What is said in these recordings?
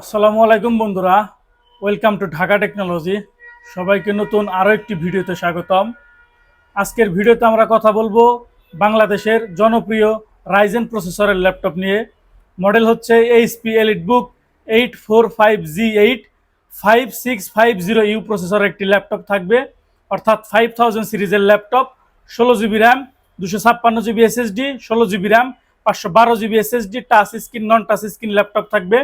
আসসালামু আলাইকুম বন্ধুরা। ওয়েলকাম টু ঢাকা টেকনোলজি সবাইকে নতুন আরও একটি ভিডিওতে স্বাগতম। আজকের ভিডিওতে আমরা কথা বলব বাংলাদেশের জনপ্রিয় রাইজেন প্রসেসরের ল্যাপটপ নিয়ে। মডেল হচ্ছে HP EliteBook eight four five G eight five six five zero U প্রসেসরের একটি ল্যাপটপ থাকবে। অর্থাৎ ফাইভ থাউজেন্ড সিরিজের ল্যাপটপ ষোলো জিবি র্যাম দুশো ছাপ্পান্ন জিবি এসএসডি ষোলো জিবি র্যাম পাঁচশো বারো GB SSD touch screen non touch screen laptop থাকবে।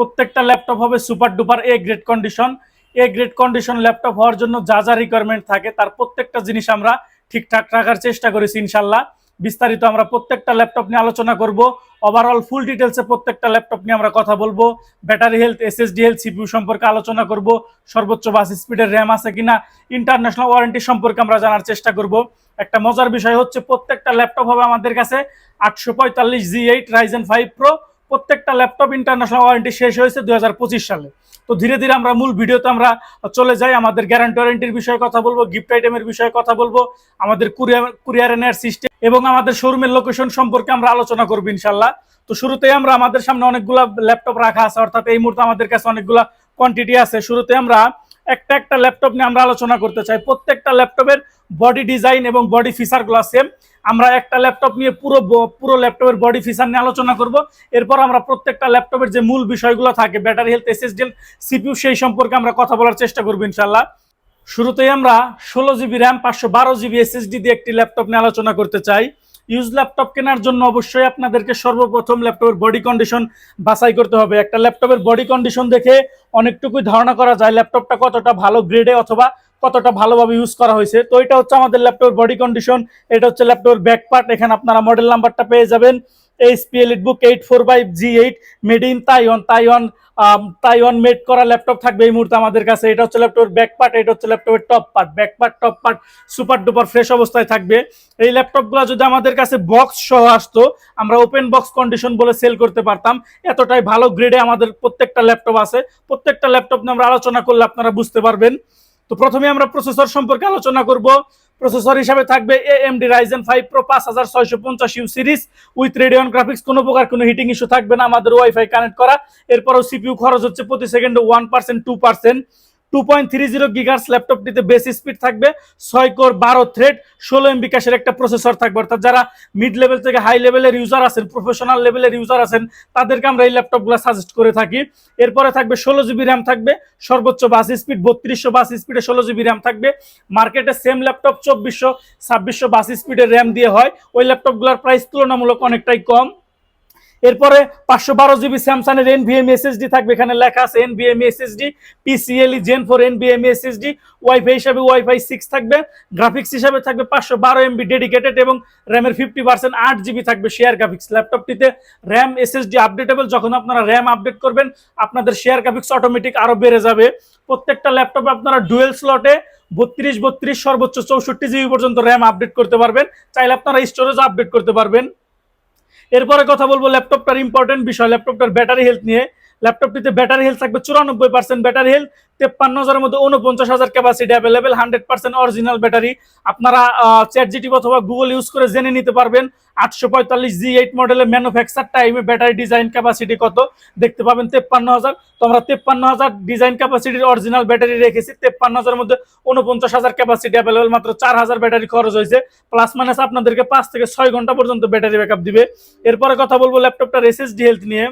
প্রত্যেকটা ল্যাপটপ হবে super duper A grade condition. A grade condition laptop হওয়ার জন্য যা যা রিকোয়ারমেন্ট থাকে, তার প্রত্যেকটা জিনিস আমরা ঠিকঠাক রাখার চেষ্টা করেছি ইনশাল্লাহ বিস্তারিত আমরা প্রত্যেকটা ল্যাপটপ নিয়ে আলোচনা করব। ওভারঅল ফুল ডিটেলসে প্রত্যেকটা ল্যাপটপ নিয়ে আমরা কথা বলব। Battery health SSD health CPU সম্পর্কে আলোচনা করব। সর্বোচ্চ বাস স্পিডের র্যাম আছে কিনা ইন্টারন্যাশনাল ওয়ারেন্টি সম্পর্কে আমরা জানার চেষ্টা করব। একটা মজার বিষয় হচ্ছে প্রত্যেকটা ল্যাপটপ হবে আমাদের কাছে আটশো পঁয়তাল্লিশ G eight Ryzen five Pro প্রত্যেকটা ল্যাপটপ ইন্টারন্যাশনাল ওয়ারেন্টি শেষ হয়েছে দুই সালে। তো ধীরে ধীরে আমরা মূল ভিডিওতে আমরা চলে যাই। আমাদের গ্যারান্টি ওয়ারেন্টির বিষয়ে কথা বলব গিফট আইটেমের বিষয়ে কথা বলব, আমাদের কুরিয়ার কুরিয়ার সিস্টেম এবং আমাদের শোরুমের লোকেশন সম্পর্কে আমরা আলোচনা করব ইনশাল্লাহ তো শুরুতেই আমরা আমাদের সামনে অনেকগুলা ল্যাপটপ রাখা আছে, অর্থাৎ এই মুহূর্তে আমাদের কাছে অনেকগুলা কোয়ান্টিটি আছে। শুরুতে আমরা একটা একটা ল্যাপটপ নিয়ে আমরা আলোচনা করতে চাই। প্রত্যেকটা ল্যাপটপের বডি ডিজাইন এবং বডি ফিচারগুলো সেম আমরা একটা ল্যাপটপ নিয়ে পুরো পুরো ল্যাপটপের বডি ফিচার নিয়ে আলোচনা করব। এরপর আমরা প্রত্যেকটা ল্যাপটপের যে মূল বিষয়গুলো থাকে ব্যাটারি হেলথ এসএসডি সিপিউ সেই সম্পর্কে আমরা কথা বলার চেষ্টা করব ইনশাল্লাহ শুরুতেই আমরা ষোলো জিবি র্যাম পাঁচশো বারো জিবি এসএসডি দিয়ে একটি ল্যাপটপ নিয়ে আলোচনা করতে চাই। ইউজ ল্যাপটপ কেনার জন্য অবশ্যই আপনাদেরকে সর্বপ্রথম ল্যাপটপের বডি কন্ডিশন বাছাই করতে হবে। একটা ল্যাপটপের বডি কন্ডিশন দেখে অনেকটুকুই ধারণা করা যায় ল্যাপটপটা কতটা ভালো গ্রেডে অথবা কতটা ভালোভাবে ইউজ করা হয়েছে। তো এটা হচ্ছে আমাদের ল্যাপটপের বডি কন্ডিশন এটা হচ্ছে ল্যাপটপের ব্যাক পার্ট এখানে আপনারা মডেল নাম্বারটা পেয়ে যাবেন। HP EliteBook eight four five G eight made in Taiwan Taiwan Taiwan made করা ল্যাপটপ থাকবে এই মুহূর্তে আমাদের কাছে। এটা হচ্ছে ল্যাপটপের ব্যাক পার্ট এটা হচ্ছে ল্যাপটপের top part back part top part super duper fresh অবস্থায় থাকবে। এই ল্যাপটপগুলো যদি আমাদের কাছে বক্স সহ আসতো, আমরা ওপেন বক্স কন্ডিশন বলে সেল করতে পারতাম। এতটাই ভালো গ্রেডে আমাদের প্রত্যেকটা ল্যাপটপ আছে। প্রত্যেকটা ল্যাপটপ নিয়ে আমরা আলোচনা করলে আপনারা বুঝতে পারবেন। তো প্রথমে আমরা প্রসেসর সম্পর্কে আলোচনা করব। প্রসেসর হিসাবে থাকবে এএমডি রাইজেন ফাইভ প্রো পাঁচ হাজার ছয়শো পঞ্চাশ U series with Radeon graphics কোনো প্রকার কোনো হিটিং ইস্যু থাকবে না, আমাদের ওয়াইফাই কানেক্ট করা। এরপরও সিপিউ খরচ হচ্ছে প্রতি সেকেন্ডে one percent two percent two point three zero gigahertz ল্যাপটপটিতে বেশি স্পিড থাকবে ছয় কোর বারো থ্রেড ষোলো এমবি ক্যাশের একটা প্রসেসর থাকবে। অর্থাৎ যারা মিড লেভেল থেকে হাই লেভেলের ইউজার আছেন প্রফেশনাল লেভেলের ইউজার আছেন, তাদেরকে আমরা এই ল্যাপটপগুলো সাজেস্ট করে থাকি। এরপরে থাকবে ষোলো জিবি র্যাম থাকবে, সর্বোচ্চ বাস স্পিড বত্রিশশো বাস স্পিডে ষোলো জিবি র্যাম থাকবে। মার্কেটে সেম ল্যাপটপ চব্বিশশো, ছাব্বিশশো বাস স্পিডের র্যাম দিয়ে হয়। ওই ল্যাপটপগুলোর প্রাইস তুলনামূলক অনেকটাই কম। এরপরে পাঁচশো বারো জিবি স্যামসাং এর এনভিএম এসএসডি থাকবে। এখানে লেখা আছে NVMe SSD, PCIe, gen four NVMe SSD, WiFi হিসাবে ওয়াইফাই সিক্স থাকবে। গ্রাফিক্স হিসাবে থাকবে পাঁচশো বারো এমবি ডেডিকেটেড এবং র্যামের ফিফটি পার্সেন্ট আট জিবি থাকবে শেয়ার গ্রাফিক্স ল্যাপটপটিতে। র্যাম এসএসডি আপডেটেবল, যখন আপনারা র্যাম আপডেট করবেন, আপনাদের শেয়ার গ্রাফিক্স অটোমেটিক আরও বেড়ে যাবে। প্রত্যেকটা ল্যাপটপে আপনারা ডুয়েল স্লটে বত্রিশ বত্রিশ সর্বোচ্চ চৌষট্টি জিবি পর্যন্ত র্যাম আপডেট করতে পারবেন। চাইলে আপনারা স্টোরেজ আপডেট করতে পারবেন। এরপরে কথা বলব ল্যাপটপটার ইম্পর্টেন্ট বিষয় ল্যাপটপটার ব্যাটারি হেলথ নিয়ে। ল্যাপটপটিতে ব্যাটারি হেলথ থাকবে চুরানব্বই পার্সেন্ট ব্যাটারি হেলথ তেপ্পান্ন হাজারের মধ্যে উনপঞ্চাশ হাজার capacity available hundred percent original battery আপনারা চ্যাট জিটিভ অথবা গুগল ইউজ করে জেনে নিতে পারবেন। আটশো পঁয়তাল্লিশ জি এইট মডেলের ম্যানুফ্যাকচার টাইমে ব্যাটারি ডিজাইন ক্যাপাসিটি কত? দেখতে পাবেন তেপ্পান্ন হাজার তো আমরা তেপ্পান্ন হাজার ডিজাইন ক্যাপাসিটির অরিজিনাল ব্যাটারি রেখেছি। তেপ্পান্ন হাজার মধ্যে উনপঞ্চাশ হাজার ক্যাপাসিটি অ্যাভেলেবেল মাত্র চার হাজার ব্যাটারি খরচ হয়েছে। প্লাস মাইনাস আপনাদেরকে পাঁচ থেকে ছয় ঘণ্টা পর্যন্ত ব্যাটারি ব্যাকআপ দিবে। এরপরে কথা বলব ল্যাপটপটার এসএসডি হেলথ নিয়ে।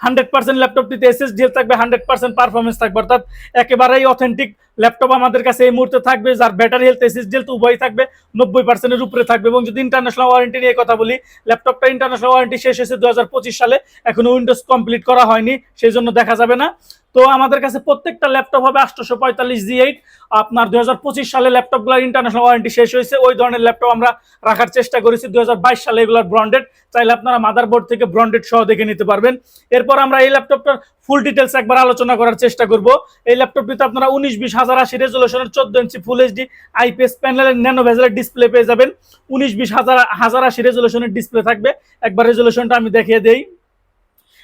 হান্ড্রেড পার্সেন্ট ল্যাপটপটিতে এসএসডি থাকবে হান্ড্রেড পার্সেন্ট পারফরমেন্স থাকবে অর্থাৎ একেবারেই অথেন্টিক ল্যাপটপ আমাদের কাছে এই মুহূর্তে থাকবে, যার ব্যাটারি হেলথ এসএসডি হেলথ উভয় থাকবে, নব্বই পার্সেন্টের উপরে থাকবে এবং যদি ইন্টারন্যাশনাল ওয়ারেন্টি নিয়ে কথা বলি, ল্যাপটপটা ইন্টারন্যাশনাল ওয়ারেন্টি শেষ হয়েছে দু সালে, এখনও উইন্ডোজ কমপ্লিট করা হয়নি, সেই জন্য দেখা যাবে না। তো আমাদের কাছে প্রত্যেকটা ল্যাপটপ হবে আটশোশো পঁয়তাল্লিশ জি এইট। আপনার দুই হাজার পঁচিশ সালে ল্যাপটপগুলোর ইন্টারন্যাশনাল ওয়ারেন্টি শেষ হয়েছে, ওই ধরনের ল্যাপটপ আমরা রাখার চেষ্টা করেছি, দুই হাজার বাইশ সালে এগুলোর ব্রন্ডেড চাইলে আপনারা মাদারবোর্ড থেকে ব্রন্ডেড সহ দেখে নিতে পারবেন। এরপর আমরা এই ল্যাপটপটার ফুল ডিটেলস একবার আলোচনা করার চেষ্টা করব। এই ল্যাপটপটিতে আপনারা উনিশ, বিশ, হাজার, আশি রেজলেশনের চোদ্দ ইঞ্চি ফুল এইচডি আইপিএস প্যানেলের ন্যানো ভেজেলের ডিসপ্লে পেয়ে যাবেন। উনিশ, বিশ, হাজার হাজার, আশি রেজলেশনের ডিসপ্লে থাকবে। একবার রেজলেশনটা আমি দেখিয়ে দেই।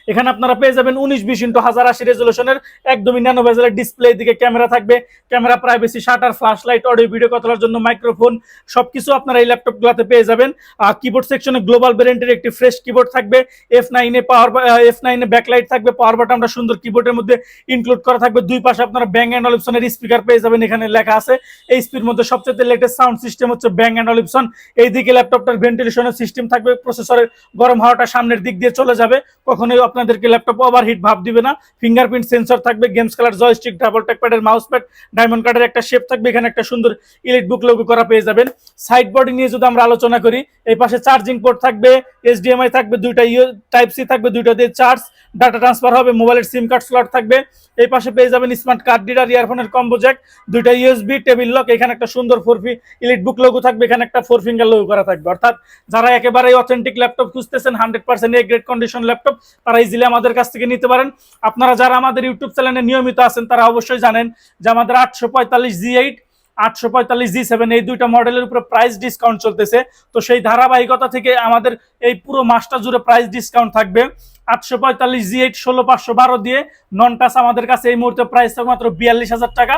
এখানে আপনারা পেয়ে যাবেন উনিশ বিশ ইন্টু হাজার আশি রেজলিউশনের একদমই ন্যানো ভেজেলের ডিসপ্লে দিকে ক্যামেরা থাকবে। Camera privacy shutter flash light audio video কথার জন্য মাইক্রোফোন সবকিছু আপনারা এই ল্যাপটপগুলোতে পেয়ে যাবেন। আর কিবোর্ড সেকশনে গ্লোবাল ব্র্যান্ডের একটি ফ্রেশ কিবোর্ড থাকবে। এফ নাইনে পাওয়ার এফ নাইনে ব্যাকলাইট থাকবে। পাওয়ার বাটনটা সুন্দর কিবোর্ডের মধ্যে ইনক্লুড করা থাকবে। দুই পাশে আপনারা ব্যাং অ্যান্ড অলিপসনের স্পিকার পেয়ে যাবেন এখানে লেখা আছে। এই স্পির মধ্যে সবচেয়ে লেটেস্ট সাউন্ড সিস্টেম হচ্ছে ব্যাং অ্যান্ড অলিপসন এইদিকে ল্যাপটপটার ভেন্টিলেশনের সিস্টেম থাকবে। প্রসেসরের গরম হাওয়াটা সামনের দিক দিয়ে চলে যাবে। কখনোই আপনাদেরকে ল্যাপটপ ওভারহিট ভাব দিবে না। ফিঙ্গারপ্রিন্ট সেন্সর থাকবে গেমস খেলার জয়স্টিক ডাবল ট্যাকপ্যাডের মাউস প্যাড ডায়মন্ড কার্ডের একটা শেপ থাকবে, এখানে একটা সুন্দর ইলেট বুক লোগো করা পেয়ে যাবেন। সাইড বডি নিয়ে যদি আমরা আলোচনা করি, এই পাশে চার্জিং পোর্ট থাকবে এইচডিএমআই থাকবে, দুইটা ইউ টাইপ সি থাকবে, দুইটা দিয়ে চার্জ ডাটা ট্রান্সফার হবে মোবাইলের সিম কার্ড স্লট থাকবে। এই পাশে পেয়ে যাবেন স্মার্ট কার্ড ডিডার ইয়ারফোনের কম্বো জ্যাক দুইটা ইউএসবি টেবিল লক এখানে একটা সুন্দর ফোর ফি ইলেট বুক লোগো থাকবে, এখানে একটা ফোর ফিঙ্গার লোগো করা থাকবে। অর্থাৎ যারা একেবারে অথেন্টিক ল্যাপটপ খুঁজতেছেন hundred percent A grade condition laptop তারা ইজিলি আমাদের কাছ থেকে নিতে পারেন। আপনারা যারা আমাদের ইউটিউব চ্যানেলে নিয়মিত আছেন, তারা অবশ্যই জানেন যে আমাদের আটশো পঁয়তাল্লিশ জি এইট, আটশো পঁয়তাল্লিশ জি সেভেন এই দুইটা মডেলের উপরে প্রাইস ডিসকাউন্ট চলতেছে। তো সেই ধারাবাহিকতা থেকে আমাদের এই পুরো মাসটা জুড়ে প্রাইস ডিসকাউন্ট থাকবে। আটশো পঁয়তাল্লিশ জি এইট ষোলো পাঁচশো বারো দিয়ে নন আমাদের কাছে এই মুহূর্তে প্রাইস থাকবে মাত্র বিয়াল্লিশ হাজার টাকা।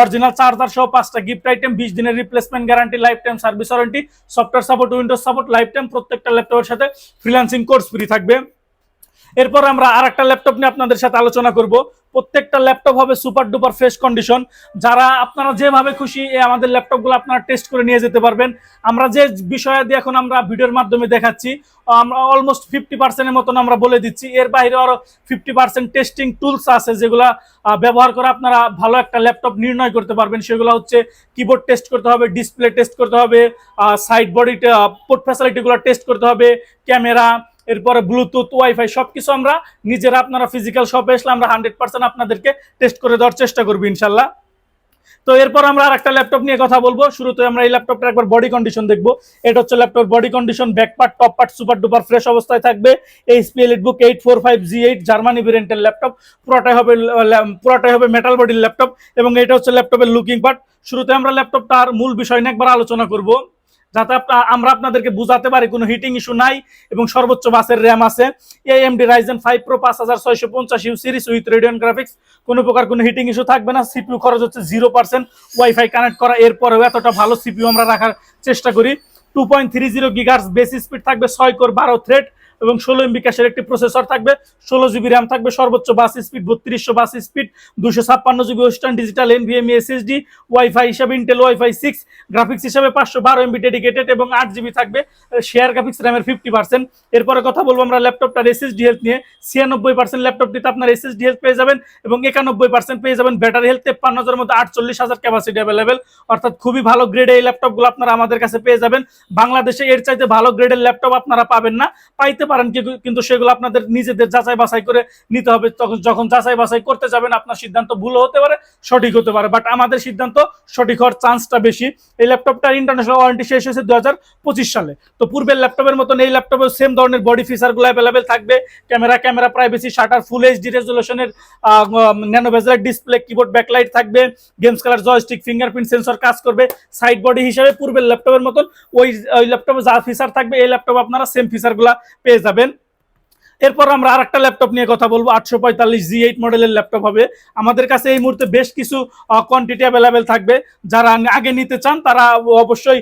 অরিজিনাল চার্জার সহ পাঁচটা গিফট আইটেম বিশ দিনের replacement guarantee life time service warranty software support Windows support life time প্রত্যেকটা ল্যাপটপের সাথে ফ্রিল্যান্সিং কোর্স ফ্রি থাকবে। এরপর আমরা আর একটা ল্যাপটপ নিয়ে আপনাদের সাথে আলোচনা করব। প্রত্যেকটা ল্যাপটপ হবে সুপার ডুপার ফ্রেশ কন্ডিশন। যারা আপনারা যেভাবে খুশি আমাদের ল্যাপটপগুলো আপনারা টেস্ট করে নিয়ে যেতে পারবেন। আমরা যে বিষয়াদি এখন আমরা ভিডিওর মাধ্যমে দেখাচ্ছি, আমরা অলমোস্ট ফিফটি পার্সেন্টের মতন আমরা বলে দিচ্ছি। এর বাইরে আরও ফিফটি পার্সেন্ট টেস্টিং টুলস আছে যেগুলো ব্যবহার করে আপনারা ভালো একটা ল্যাপটপ নির্ণয় করতে পারবেন। সেগুলো হচ্ছে কিবোর্ড টেস্ট করতে হবে ডিসপ্লে টেস্ট করতে হবে সাইড বডি পোর্ট ফ্যাসিলিটিগুলো টেস্ট করতে হবে, ক্যামেরা এরপরে ব্লুটুথ ওয়াইফাই সবকিছু আমরা নিজেরা আপনারা ফিজিক্যাল শপে আসলে আমরা হান্ড্রেড পার্সেন্ট আপনাদেরকে টেস্ট করে দেওয়ার চেষ্টা করব ইনশাল্লাহ। তো এরপর আমরা আর একটা ল্যাপটপ নিয়ে কথা বলব। শুরুতে আমরা এই ল্যাপটপটা একবার বডি কন্ডিশন দেখব। এটা হচ্ছে laptop body condition back part top part super duper fresh অবস্থায় থাকবে। HP EliteBook eight four five G eight Germany ভেরিয়েন্টের ল্যাপটপ পুরোটাই হবে পুরোটাই হবে মেটাল বডির ল্যাপটপ এবং এটা হচ্ছে ল্যাপটপের লুকিং পার্ট শুরুতে আমরা ল্যাপটপটার মূল বিষয় নিয়ে একবার আলোচনা করব। যাতে আমরা আপনাদেরকে বুঝাতে পারি কোনো হিটিং ইস্যু নাই এবং সর্বোচ্চ বাসের র্যাম আছে। এএমডি রাইজেন ফাইভ প্রো পাঁচ হাজার ছয়শো পঞ্চাশ U series with Radeon graphics কোনো প্রকার কোনো হিটিং ইস্যু থাকবে না। সিপিউ খরচ হচ্ছে জিরো পার্সেন্ট ওয়াইফাই কানেক্ট করা এরপরেও এতটা ভালো সিপিউ আমরা রাখার চেষ্টা করি। Two point three zero gigahertz বেশি স্পিড থাকবে ছয় কোর বারো থ্রেড এবং ষোলো এমবি ক্যাশের একটি প্রসেসর থাকবে, ষোলো জিবি র্যাম থাকবে, সর্বোচ্চ বাস স্পিড বত্রিশশো বাস স্পিড দুশো ছাপ্পান্ন GB Western Digital NVMe SSD, WiFi হিসাবে ইন্টেল ওয়াইফাই সিক্স, গ্রাফিক্স হিসাবে পাঁচশো বারো এমবি ডেডিকেটেড এবং আট জিবি থাকবে শেয়ার গ্রাফিক্স র্যামের ফিফটি পার্সেন্ট এরপরে কথা বলব আমরা ল্যাপটপটার এসএসডি হেলথ নিয়ে। ছিয়ানব্বই পার্সেন্ট ল্যাপটপটিতে আপনার এসএসডি হেলথ পেয়ে যাবেন এবং একানব্বই পার্সেন্ট পেয়ে যাবেন ব্যাটারি হেলথ তেপ্পান্ন হাজারের মধ্যে আটচল্লিশ হাজার ক্যাপাসিটি অ্যাভেলেবেল অর্থাৎ খুবই ভালো গ্রেড এই ল্যাপটপগুলো আপনারা আমাদের কাছে পেয়ে যাবেন। বাংলাদেশে এর চাইতে ভালো গ্রেডের ল্যাপটপ আপনারা পাবেন না। পাইতে পারেন কিন্তু সেগুলো আপনাদের নিজেদের যাচাই বাছাই করে নিতে হবে। তখন যখন যাচাই বাছাই করতে যাবেন, আপনার সিদ্ধান্ত ভুল হতে পারে, সঠিক হতে পারে। বাট আমাদের সিদ্ধান্ত সঠিক হওয়ার চান্সটা বেশি। এই ল্যাপটপটার ইন্টারন্যাশনাল ওয়ারেন্টি শেষ হয়েছে দু সালে। তো পূর্বের ল্যাপটপের মতন এই ল্যাপটপের সেম ধরনের বডি ফিচারগুলো অ্যাভেলেবেল থাকবে। Camera camera privacy shutter full HD রেজলিউশনের nano bezel display keyboard backlight থাকবে। গেমস খেলার জয়স্টিক ফিঙ্গারপ্রিন্ট সেন্সর কাজ করবে। সাইড বডি হিসাবে পূর্বের ল্যাপটপের মতন ওই ওই ল্যাপটপে যা ফিচার থাকবে, এই ল্যাপটপ আপনারা সেম ফিচারগুলো পেয়ে যাবেন। এরপর আমরা আর একটা ল্যাপটপ নিয়ে কথা বলব, আটশো পঁয়তাল্লিশ জি এইট মডেলের ল্যাপটপ হবে। আমাদের কাছে এই মুহূর্তে বেশ কিছু কোয়ান্টিটি অ্যাভেলেবেল থাকবে। যারা আগে নিতে চান, তারা অবশ্যই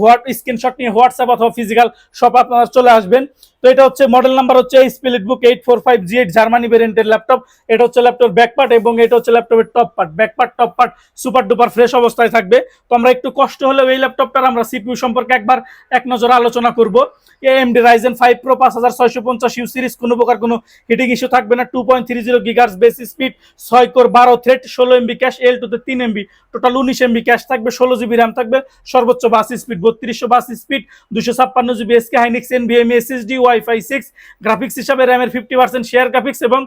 হোয়াট স্ক্রিনশট নিয়ে হোয়াটসঅ্যাপ অথবা ফিজিক্যাল শপ আপনারা চলে আসবেন। তো এটা হচ্ছে মডেল নাম্বার হচ্ছে split book eight four five G eight Germany ভেরিয়েন্টের ল্যাপটপ এটা হচ্ছে ল্যাপটপ ব্যাক পার্ট এবং এটা হচ্ছে ল্যাপটপের top part back part top part super duper fresh অবস্থায় থাকবে। তো আমরা একটু কষ্ট হলেও এই ল্যাপটপটার আমরা সিপিউ সম্পর্কে একবার এক নজর আলোচনা করব। এএমডি রাইজেন ফাইভ প্রো পাঁচ হাজার ছয়শো পঞ্চাশ ইউ সিরিজ কোনো প্রকার কোনো হিটিং ইস্যু থাকবে না। Two point three zero gigahertz base speed ছয় কোর বারো থ্রেড ষোলো এমবি ক্যাশ এল টুতে তিন এমবি টোটাল উনিশ এমবি ক্যাশ থাকবে, ষোলো জিবি র্যাম থাকবে, সর্বোচ্চ বাস স্পিড বত্রিশশো বাস স্পিড দুশো ছাপ্পান্ন GB SK Hynix NVMe SSD WiFi six graphics হিসাবে র্যামের ফিফটি পার্সেন্ট শেয়ার গ্রাফিক্স এবং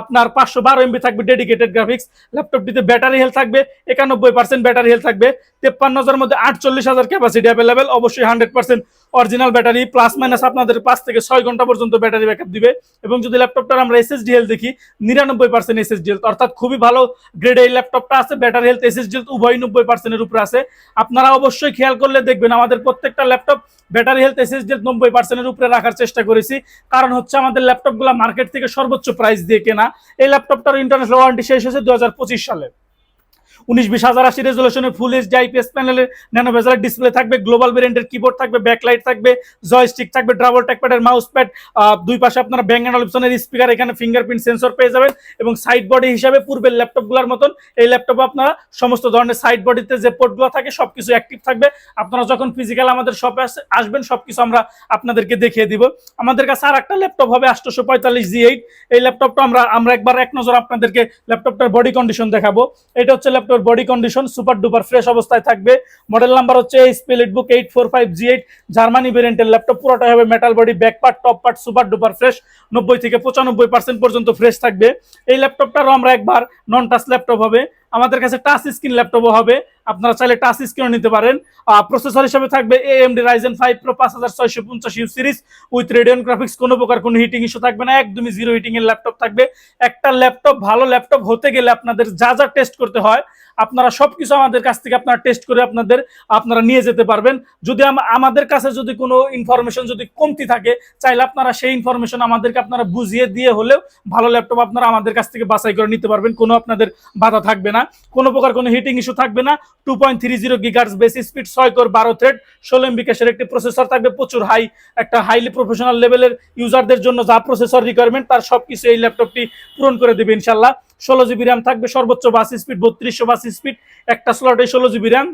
আপনার পাঁচশো বারো এমবি থাকবে ডেডিকেটেড গ্রাফিক্স ল্যাপটপটিতে ব্যাটারি হেলথ থাকবে, একানব্বই পার্সেন্ট ব্যাটারি হেলথ থাকবে, তেপ্পান্ন হাজার মধ্যে আটচল্লিশ হাজার ক্যাপাসিটি অ্যাভেলেবেল অবশ্যই hundred percent original battery plus minus আপনাদের পাঁচ থেকে ছয় ঘণ্টা পর্যন্ত ব্যাটারি ব্যাকআপ দিবে। এবং যদি ল্যাপটপটার আমরা এসএসডি হেলথ দেখি, নিরানব্বই পার্সেন্ট এসএসডি হেলথ অর্থাৎ খুবই ভালো গ্রেড এই ল্যাপটপটা আছে ব্যাটারি হেলথ এসএসডি হেলথ উভয় নব্বই পার্সেন্টের উপরে আছে। আপনারা অবশ্যই খেয়াল করলে দেখবেন আমাদের প্রত্যেকটা laptop battery health SSD D নব্বই পার্সেন্টের উপরে রাখার চেষ্টা করেছি। কারণ হচ্ছে আমাদের ল্যাপটপগুলো মার্কেট থেকে সর্বোচ্চ প্রাইস দিয়ে কেনা। এই ল্যাপটপটার ইন্টারন্যাশনাল ওয়ারেন্টি শেষ হয়েছে দু হাজার পঁচিশ সালে। উনিশ বিশ হাজার আশি রেজলিউশনের ফুল এইচডি আইপিএস প্যানেলের ন্যানো ভেজালের ডিসপ্লে থাকবে গ্লোবাল ভেরিয়েন্টের কিবোর্ড থাকবে ব্যাকলাইট থাকবে জয়স্টিক থাকবে ডাবল ট্যাকপ্যাডের মাউস প্যাড দুই পাশে আপনারা ব্যাঙ্গ অ্যান্ড অপশনের স্পিকার এখানে ফিঙ্গারপ্রিন্ট সেন্সর পেয়ে যাবেন এবং সাইড বডি হিসাবে পূর্বের ল্যাপটপগুলোর মতন এই ল্যাপটপে আপনারা সমস্ত ধরনের সাইড বডিতে যে পোর্টগুলো থাকে সবকিছু অ্যাক্টিভ থাকবে। আপনারা যখন ফিজিক্যাল আমাদের শপে আসবেন, সবকিছু আমরা আপনাদেরকে দেখিয়ে দিব। আমাদের কাছে আর একটা ল্যাপটপ হবে আটশোশো পঁয়তাল্লিশ জি এইট এই ল্যাপটপটা আমরা আমরা একবার এক নজর আপনাদেরকে ল্যাপটপটার বডি কন্ডিশন দেখাবো। এটা হচ্ছে ল্যাপটপের body condition super duper fresh অবস্থায় থাকবে। মডেল নাম্বার হচ্ছে HP book eight four five G eight Germany ভেরিয়েন্টের ল্যাপটপ পুরোটাই হবে metal body back part top part super duper fresh নব্বই থেকে পঁচানব্বই পার্সেন্ট পর্যন্ত ফ্রেশ থাকবে। এই ল্যাপটপটারও আমরা একবার নন টাচ ল্যাপটপ হবে। আমাদের কাছে টাচ স্ক্রিন ল্যাপটপও হবে। আপনারা চাইলে টাচ স্ক্রিনও নিতে পারেন। প্রসেসর হিসেবে থাকবে এএমডি রাইজেন ফাইভ প্রো পাঁচ হাজার ছয়শো পঞ্চাশ U series with Radeon graphics কোনো প্রকার কোনো হিটিং ইস্যু থাকবে না, একদমই জিরো হিটিং এর ল্যাপটপ থাকবে। একটা ল্যাপটপ ভালো ল্যাপটপ হতে গেলে আপনাদের যা যা টেস্ট করতে হয়, আপনারা সবকিছু আমাদের কাছ থেকে আপনারা টেস্ট করে আপনাদের, আপনারা নিয়ে যেতে পারবেন। যদি আমাদের কাছে যদি কোনো ইনফরমেশন যদি কমতি থাকে, চাইলে আপনারা সেই ইনফরমেশন আমাদেরকে আপনারা বুঝিয়ে দিয়ে হলেও ভালো ল্যাপটপ আপনারা আমাদের কাছ থেকে বাছাই করে নিতে পারবেন, কোনো আপনাদের বাধা থাকবে না। কোনো প্রকার কোনো হিটিং ইস্যু থাকবে না। Two point three zero gigahertz base speed ছয় কোর বারো থ্রেড ষোলো এমবি ক্যাশের একটি প্রসেসর থাকবে, প্রচুর হাই একটা হাইলি প্রফেশনাল লেভেলের ইউজারদের জন্য যা প্রসেসর রিকোয়ারমেন্ট তার সব কিছু এই ল্যাপটপটি পূরণ করে দেবে ইনশাল্লাহ ষোলো জিবি র্যাম থাকবে, সর্বোচ্চ বাস স্পিড বত্রিশশো বাস স্পিড একটা স্লটে ষোলো জিবি র্যাম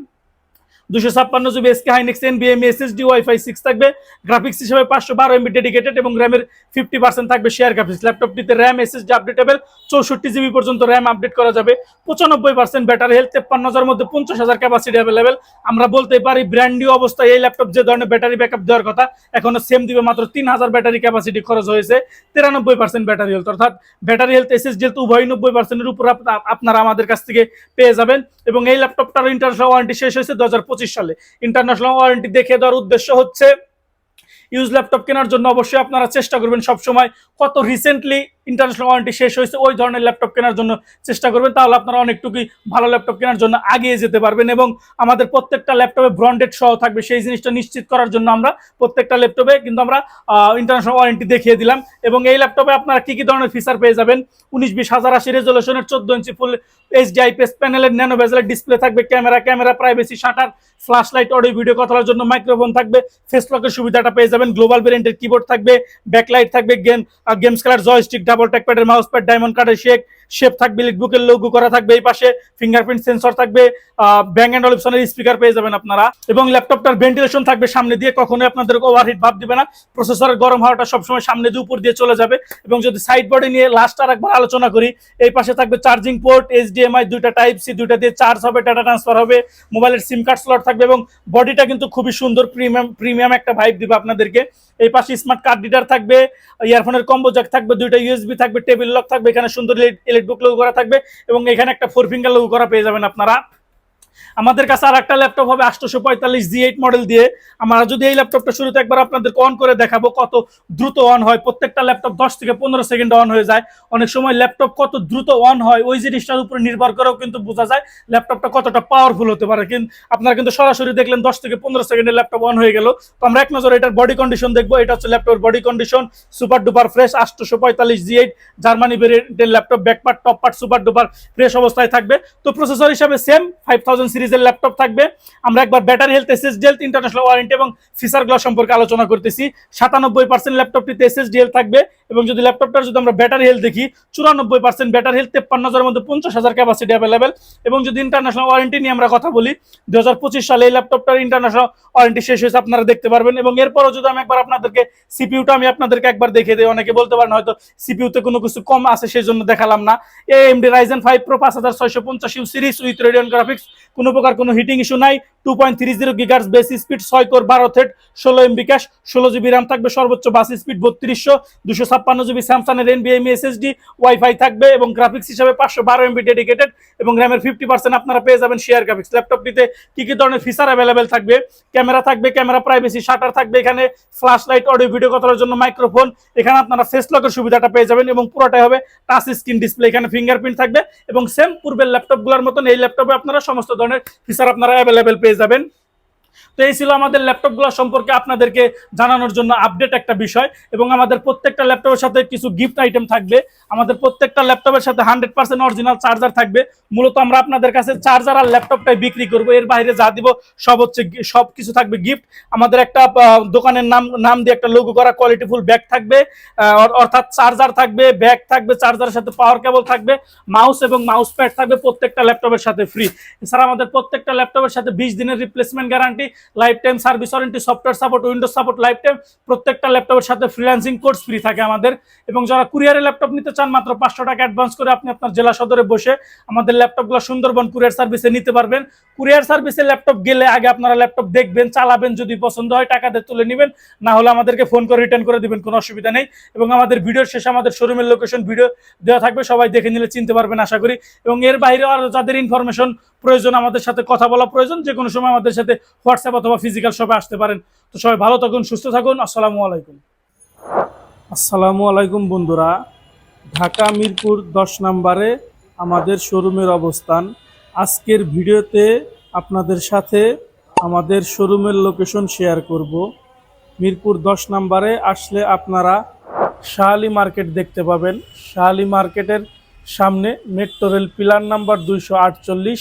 দুশো ছাপ্পান্ন GB SK Hynix N BM SSD WiFi six থাকবে। গ্রাফিক্স হিসেবে পাঁচশো বারো এমবি ডেডিকেটেড এবং র্যামের ফিফটি পার্সেন্ট থাকবে শেয়ার গ্রাফিক্স ল্যাপটপটিতে র্যাম এসএসডি আপডেটেবল চৌষট্টি জিবি পর্যন্ত র্যাম আপডেট করা যাবে। পঁচানব্বই পার্সেন্ট ব্যাটারি হেলথ তেপ্পান্ন হাজার মধ্যে পঞ্চাশ হাজার ক্যাপাসিটি অ্যাভেলেবেল আমরা বলতে পারি ব্র্যান্ড নিউ অবস্থায় এই ল্যাপটপ যে ধরনের ব্যাটারি ব্যাকআপ দেওয়ার কথা, এখনও সেম দিবে মাত্র তিন হাজার ব্যাটারি ক্যাপাসিটি খরচ হয়েছে। তিরানব্বই পার্সেন্ট ব্যাটারি হেলথ অর্থাৎ ব্যাটারি হেলথ এসএসডি হেলথ উভয় নব্বই পার্সেন্টের উপর আপ- আপনারা আমাদের কাছ থেকে পেয়ে যাবেন। এবং এই ল্যাপটপটার ইন্টারন্যাশনাল ওয়ারেন্টি শেষ হয়েছে দু সালে ইন্টারন্যাশনাল ওয়ারেন্টি দেখে দেওয়ার উদ্দেশ্য হচ্ছে ইউজ ল্যাপটপ কেনার জন্য অবশ্যই আপনারা চেষ্টা করবেন সবসময়। কত রিসেন্টলি ইন্টারন্যাশনাল ওয়ারেন্টি শেষ হয়েছে, ওই ধরনের ল্যাপটপ কেনার জন্য চেষ্টা করবেন। তাহলে আপনারা অনেকটুকুই ভালো ল্যাপটপ কেনার জন্য আগিয়ে যেতে পারবেন এবং আমাদের প্রত্যেকটা ল্যাপটপে ব্র্যান্ডেড সহ থাকবে। সেই জিনিসটা নিশ্চিত করার জন্য আমরা প্রত্যেকটা ল্যাপটপে কিন্তু আমরা ইন্টারন্যাশনাল ওয়ারেন্টি দেখিয়ে দিলাম। এবং এই ল্যাপটপে আপনারা কি কি ধরনের ফিচার পেয়ে যাবেন? উনিশ, বিশ, হাজার, আশি রেজলিউশনের চোদ্দ ইঞ্চি ফুল এইচডি আইপিএস প্যানেলের ন্যানো ভেজেলের ডিসপ্লে থাকবে camera camera privacy shutter flash light audio video কথা বলার জন্য মাইক্রোফোন থাকবে। ফেস লকের সুবিধাটা পেয়ে যাবেন। গ্লোবাল ভেরিয়েন্টের কিবোর্ড থাকবে ব্যাকলাইট থাকবে গেম গেমস খেলার জয়স্টিক ডাবল ট্যাকপ্যাডের মাউস প্যাড ডায়মন্ড কার্ডের শেক শেপ থাকবে লিটবুকের লোগো করা থাকবে এই পাশে ফিঙ্গারপ্রিন্ট সেন্সর থাকবে ব্যাং অ্যান্ড অলিপসনের স্পিকার পেয়ে যাবেন আপনারা। এবং ল্যাপটপটার ভেন্টিলেশন থাকবে সামনে দিয়ে, কখনোই আপনাদের ওভারহিট ভাব দিবে না। প্রসেসরের গরম হাওয়াটা সবসময় সামনে দিয়ে উপর দিয়ে চলে যাবে। এবং যদি সাইড বডি নিয়ে লাস্ট আর একবার আলোচনা করি, এই পাশে থাকবে চার্জিং পোর্ট এইচডিএমআই দুইটা টাইপ সি দুইটা দিয়ে চার্জ হবে ডাটা ট্রান্সফার হবে মোবাইলের সিম কার্ড স্লট থাকবে এবং বডিটা কিন্তু খুবই সুন্দর প্রিমিয়াম প্রিমিয়াম একটা ভাইব দিবে আপনাদেরকে। এই পাশে স্মার্ট কার্ড রিডার থাকবে ইয়ারফোনের কম্বো জ্যাক থাকবে, দুইটা ইউএসবি থাকবে টেবিল লক থাকবে, এখানে সুন্দর ইলেকট্রিক লোগো করা থাকবে এবং এখানে একটা ফোর ফিঙ্গার লোগো করা পেয়ে যাবেন আপনারা। আমাদের কাছে আর একটা ল্যাপটপ হবে আটশোশো পঁয়তাল্লিশ জি এইট মডেল দিয়ে। আমরা যদি এই ল্যাপটপটা শুরুতে একবার আপনাদেরকে অন করে দেখাবো কত দ্রুত অন হয়। প্রত্যেকটা ল্যাপটপ দশ থেকে পনেরো সেকেন্ডে অন হয়ে যায়। অনেক সময় ল্যাপটপ কত দ্রুত অন হয়, ওই জিনিসটার উপর নির্ভর করেও কিন্তু বোঝা যায় ল্যাপটপটা কতটা পাওয়ারফুল হতে পারে। কিন্তু আপনারা কিন্তু সরাসরি দেখলেন দশ থেকে পনেরো সেকেন্ডে ল্যাপটপ অন হয়ে গেল। তো আমরা এক নজর এটার বডি কন্ডিশন দেখব। এটা হচ্ছে ল্যাপটপের body condition super duper fresh আটশোশো পঁয়তাল্লিশ জি এইট জার্মানি ভেরিয়েন্টের laptop back part top part super duper fresh অবস্থায় থাকবে। তো প্রসেসর হিসাবে সেম ফাইভ থাউজেন্ড সিরিজের ল্যাপটপ থাকবে। আমরা একবার battery health SSD health international warranty এবং ফিচারগুলো সম্পর্কে আলোচনা করতেছি। সাতানব্বই পার্সেন্ট ল্যাপটপটিতে এসএসডি হেলথ থাকবে এবং যদি ল্যাপটপটার যদি আমরা ব্যাটারি হেলথ দেখি, চুরানব্বই পার্সেন্ট ব্যাটারি হেলথ তেপ্পান্ন হাজারের মধ্যে পঞ্চাশ হাজার ক্যাপাসিটি অ্যাভেলেবেল এবং যদি ইন্টারন্যাশনাল ওয়ারেন্টি নিয়ে আমরা কথা বলি দু সালে এই ল্যাপটপটার ইন্টারন্যাশনাল ওয়ারেন্টি শেষ হয়েছে, আপনারা দেখতে পারবেন এবং এরপরও যদি আমি একবার আপনাদেরকে সিপিউটা আমি আপনাদেরকে একবার দেখে দিই, অনেকে বলতে পারেন হয়তো সিপিউতে কোনো কিছু কম আছে সেই জন্য দেখালাম না। এএমডি রাইজেন ফাইভ প্রো পাঁচ হাজার ছয়শো পঞ্চাশ সিরিজ উইথ রেডিয়ন গ্রাফিক্স কোনো প্রকার কোনো হিটিং ইস্যু নাই two point three zero gigahertz base speed ছয় কোর বারো থেট ষোলো এমবি ক্যাশ ষোলো জিবি র্যাম থাকবে, সর্বোচ্চ বাস স্পিড বত্রিশশো, দুশো ছাপ্পান্ন জিবি স্যামসাংয়ের এনবিএমই এসএসডি ওয়াইফাই থাকবে এবং গ্রাফিক্স হিসাবে পাঁচশো বারো এমবি ডেডিকেটেড এবং র্যামের ফিফটি পার্সেন্ট আপনারা পেয়ে যাবেন শেয়ার গ্রাফিক্স ল্যাপটপটিতে কি কি ধরনের ফিচার অ্যাভেলেবেল থাকবে? ক্যামেরা থাকবে ক্যামেরা প্রাইভেসি শাটার থাকবে এখানে ফ্ল্যাশ লাইট অডিও ভিডিও করার জন্য মাইক্রোফোন এখানে আপনারা ফেস লকের সুবিধাটা পেয়ে যাবেন এবং পুরোটাই হবে টাচ স্ক্রিন ডিসপ্লে এখানে ফিঙ্গারপ্রিন্ট থাকবে এবং সেম পূর্বের ল্যাপটপগুলোর মতন এই ল্যাপটপে আপনারা সমস্ত ধরনের ফিচার আপনারা অ্যাভেলেবেল পেয়ে যাবেন। তো এই ছিল আমাদের ল্যাপটপগুলো সম্পর্কে আপনাদেরকে জানানোর জন্য আপডেট একটা বিষয় এবং আমাদের প্রত্যেকটা ল্যাপটপের সাথে কিছু গিফট আইটেম থাকবে। আমাদের প্রত্যেকটা ল্যাপটপের সাথে হান্ড্রেড পার্সেন্ট অরিজিনাল চার্জার থাকবে। মূলত আমরা আপনাদের কাছে চার্জার আর ল্যাপটপটাই বিক্রি করব। এর বাইরে যা দিব সব হচ্ছে সব কিছু থাকবে গিফট আমাদের একটা দোকানের নাম নাম দিয়ে একটা লোগো করা কোয়ালিটিফুল ব্যাগ থাকবে। অর্থাৎ চার্জার থাকবে ব্যাগ থাকবে চার্জারের সাথে পাওয়ার কেবল থাকবে মাউস এবং মাউস প্যাড থাকবে প্রত্যেকটা ল্যাপটপের সাথে ফ্রি এছাড়া আমাদের প্রত্যেকটা ল্যাপটপের সাথে বিশ দিনের replacement guarantee life time service warranty software support Windows support life time প্রত্যেকটা ল্যাপটপের সাথে ফ্রিল্যান্সিং কোর্স ফ্রি থাকে আমাদের। এবং যারা কুরিয়ারে ল্যাপটপ নিতে চান, মাত্র পাঁচশো টাকা অ্যাডভান্স করে আপনি আপনার জেলা সদরে বসে আমাদের ল্যাপটপগুলো সুন্দরবন কুরিয়ার সার্ভিসে নিতে পারবেন। কুরিয়ার সার্ভিসে ল্যাপটপ গেলে আগে আপনারা ল্যাপটপ দেখবেন, চালাবেন, যদি পছন্দ হয় টাকা দিয়ে তুলে নেবেন। না হলে আমাদেরকে ফোন করে রিটার্ন করে দিবেন, কোনো অসুবিধা নেই। এবং আমাদের ভিডিওর শেষে আমাদের শোরুমের লোকেশন ভিডিও দেওয়া থাকবে, সবাই দেখে নিলে চিনতে পারবেন, আশা করি। এবং এর বাইরে আরও যাদের ইনফরমেশন প্রয়োজন, আমাদের সাথে কথা বলা প্রয়োজন, যে কোনো সময় আমাদের সাথে হোয়াটসঅ্যাপ অথবা ফিজিক্যাল শপে আসতে পারেন। তো সবাই ভালো থাকুন, সুস্থ থাকুন, আসসালামু আলাইকুম। আসসালামু আলাইকুম বন্ধুরা, ঢাকা মিরপুর দশ নম্বরে আমাদের শোরুমের অবস্থান। আজকের ভিডিওতে আপনাদের সাথে আমাদের শোরুমের লোকেশন শেয়ার করব। মিরপুর দশ নম্বরে আসলে আপনারা শাহালি মার্কেট দেখতে পাবেন। শাহালি মার্কেটের সামনে মেট্রো রেল পিলার নাম্বার দুইশো আটচল্লিশ